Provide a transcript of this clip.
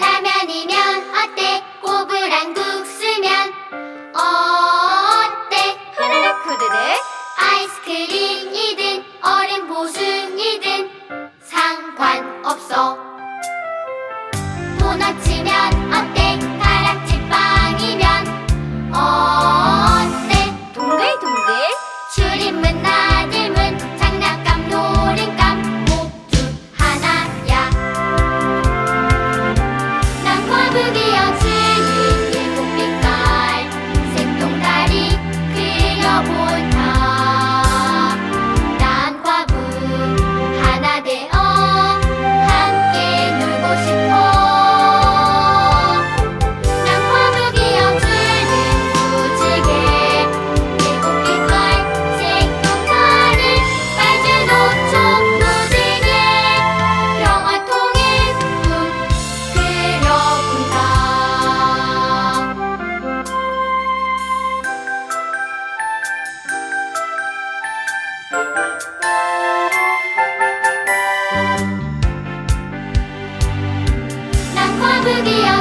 라면이면 어때? 고부랑 국. 기억